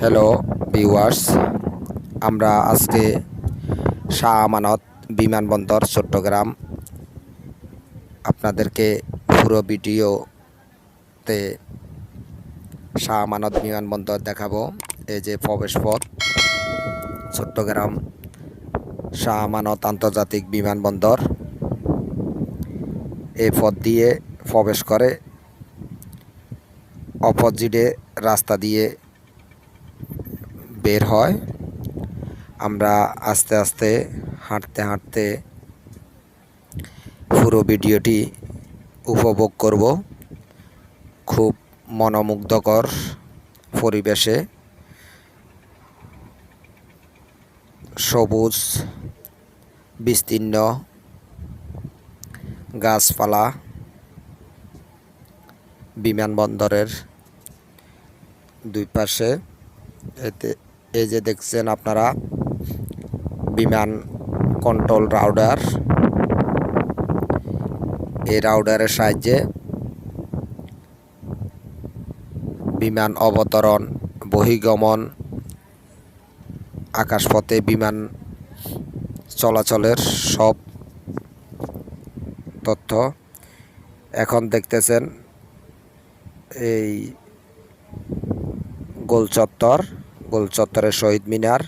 Hello viewers আমরা আজকে শাহ আমানত বিমানবন্দর, চট্টগ্রাম আপনাদেরকে পুরো ভিডিওতে শাহ আমানত বিমানবন্দর দেখাবো। এই যে প্রবেশ পথ, চট্টগ্রাম শাহ আমানত আন্তর্জাতিক বিমানবন্দর। এই পথ দিয়ে প্রবেশ করে, অপোজিটে রাস্তা দিয়ে বের হয়। আমরা আস্তে আস্তে হাঁটতে হাঁটতে পুরো ভিডিওটি উপভোগ করব। খুব মনোমুগ্ধকর পরিবেশে। সবুজ, বিস্তীর্ণ গাছপালা বিমানবন্দরের দুই পাশে। এতে এই যে দেখছেন আপনারা, বিমান কন্ট্রোল রাউডার এই রাউডারের সাহায্যে বিমান অবতরণ, বহিগমন, আকাশপথে বিমান চলাচলের সব তথ্য এখন দেখতেছেন। এই গোল চত্বর গোল চত্বরের শহীদ মিনার।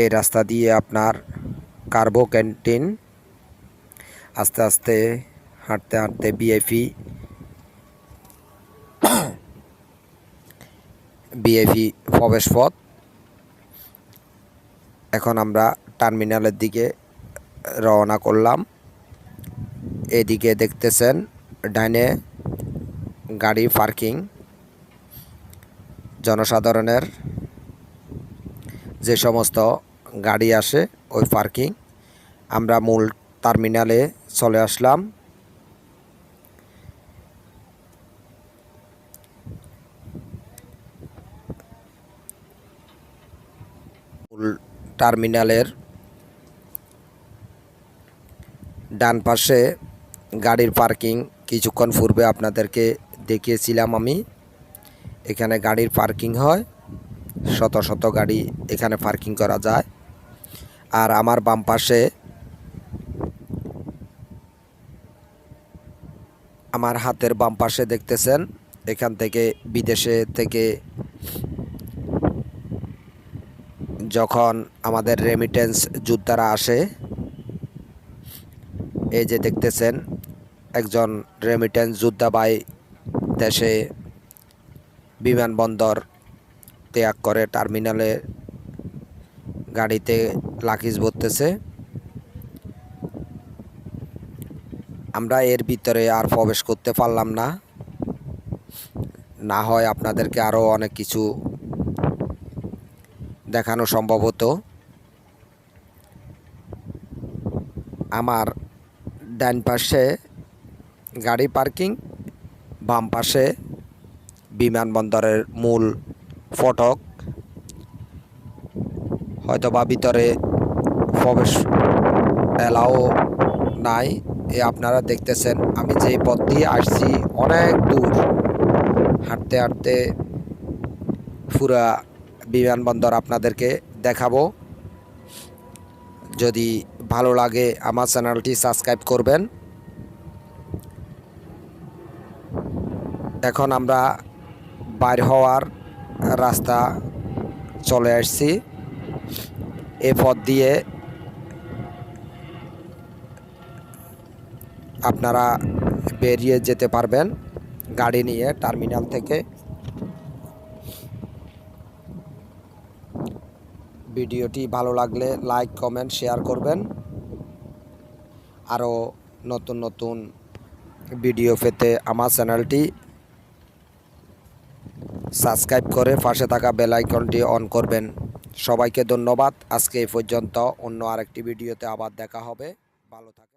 এই রাস্তা দিয়ে আপনার কার্বো ক্যান্টিন। আস্তে আস্তে হাঁটতে হাঁটতে বিএফি বিএফি প্রবেশ পথ এখন আমরা টার্মিনালের দিকে রওনা করলাম। এদিকে দেখতেছেন ডাইনে গাড়ি পার্কিং। জনসাধারণের যে সমস্ত গাড়ি আসে, ওই পার্কিং, আমরা মূল টার্মিনালে চলে আসলাম। মূল টার্মিনালের ডান পাশে গাড়ির পার্কিং, কিছুক্ষণ পূর্বে আপনাদেরকে দেখিয়েছিলাম আমি। এখানে গাড়ির পার্কিং হয়। শত শত গাড়ি এখানে পার্কিং করা যায়। আর আমার বাম পাশে আমার হাতের বাম পাশে দেখতেছেন, এখান থেকে বিদেশে থেকে যখন আমাদের রেমিটেন্স যোদ্ধারা আসে, এই যে দেখতেছেন, একজন রেমিটেন্স যোদ্ধা ভাই দেশে বিমানবন্দর ত্যাগ করে টার্মিনালে গাড়িতে লাকিজ ভরতেছে। আমরা এর ভিতরে আর প্রবেশ করতে পারলাম না। না হয় আপনাদেরকে আরও অনেক কিছু দেখানো সম্ভব হতো। আমার ডান পাশে গাড়ি পার্কিং, বাম পাশে বিমানবন্দরের মূল ফটক। হয়তো বা ভিতরে প্রবেশ এলাও নাই, এ আপনারা দেখতেছেন। আমি যেই পথ দিয়ে আসছি অনেক দূর। হাঁটতে হাঁটতে পুরা বিমানবন্দর আপনাদেরকে দেখাবো। যদি ভালো লাগে আমার চ্যানেলটি সাবস্ক্রাইব করবেন। এখন আমরা বাইর হওয়ার রাস্তা চলে আসছি। এ পথ দিয়ে আপনারা বেরিয়ে যেতে পারবেন গাড়ি নিয়ে টার্মিনাল থেকে। ভিডিওটি ভালো লাগলে লাইক, কমেন্ট, শেয়ার করবেন। আরও নতুন নতুন ভিডিও পেতে আমার চ্যানেলটি সাবস্ক্রাইব করে পাশে থাকা বেল আইকনটি অন করবেন। সবাইকে ধন্যবাদ। আজকে এই পর্যন্ত অন্য আরেকটি ভিডিওতে আবার দেখা হবে। ভালো থাকেন।